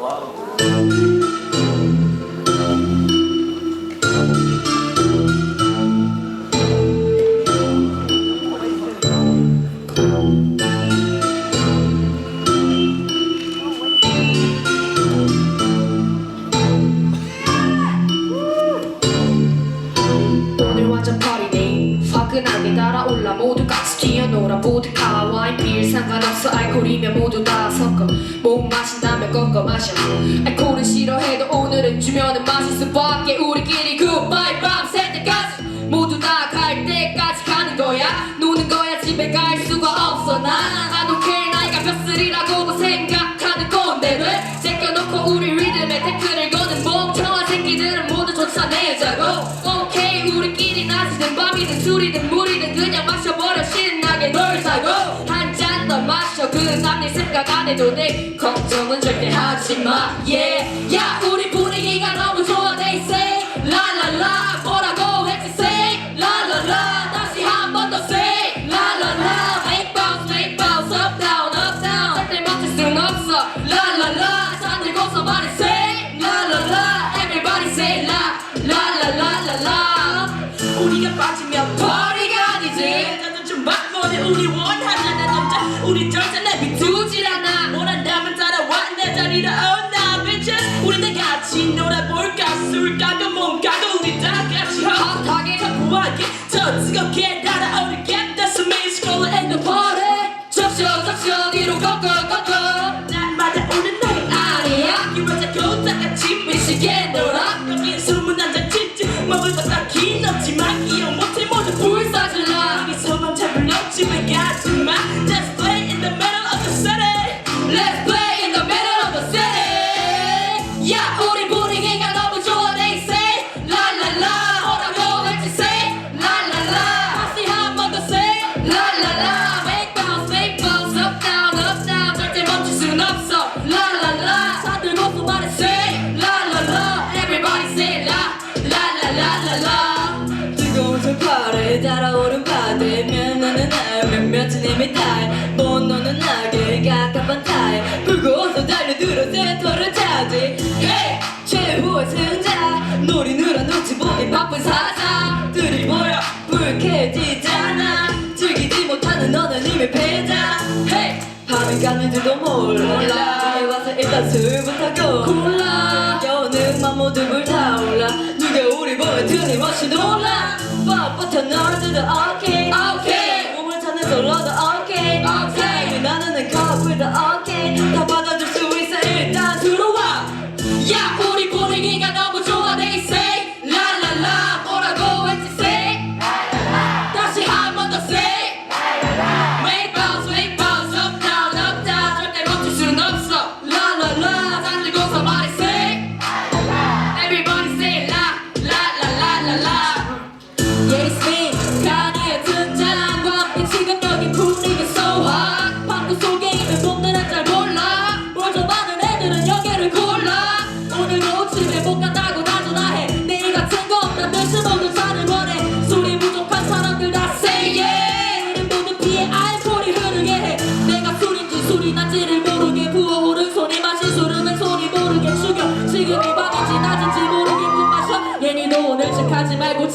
오 뛰어놀아 보드카 와인 빌 상관없어. 알코올이면 모두 다 섞어. 못 마신다면 꺾어 마셔. 알코올은 싫어해도 오늘은 주면은 마실 수밖에. 우리끼리 굿바이 밤샐 때까지. 모두 다 갈 때까지 가는 거야. 노는 거야. 집에 갈 수가 없어. 난 I don't care 나이가 벼슬이라고 생각하는 꼰대 왜? 제껴놓고 우리 리듬에 태클을 거는 멍청한 새끼들은 모두 쫓아내자고. 오케이. 우리끼리 낮이든 밤이든 술이든 생각 안 해도 돼. 걱정은 절대 하지 마. Yeah 야 우리 분위기가 너무 좋아 they say. 라라라 뭐라고 했지 say? 라라라 다시 한 번 더 say. 라라라 make bounce make bounce. Up down up down. 절대 멈출 순 없어. 라라라 잔 들고서 말해 say. 라라라 everybody say 라 라라라라라 우리가 빠지면 버리가 아니지. 나도 좀 바꿔내 우리 원하는 남자 우리 절대 꺾어 꺾어 날마다 오는 너의 아니야. 이러자고 다 같이 미치게 놀아. 여기 숨은 한잔 찢지 먹을 것 딱히 이미 타이 못 노는 나게 가깝한 타이 불고서 달려들어 센터를 차지. Hey 최후의 승자. 놀이느라 눈치 보기 바쁜 사자들이 모여 불쾌해지잖아. 즐기지 못하는 너는 이미 패자. 밤이 가는지도 몰라. 여기 와서 일단 술부터 고 골라. 여능만 모두 불타올라. 누가 우리 보면 틀림없이 놀라. 뻣뻣한 너들도 난지를 모르게 부어오른 손이 마신 술은 손이 모르게 죽여. 지금 이 밤인지 낮인지 모르게 품 마셔 얘니도 오늘 책 하지 말고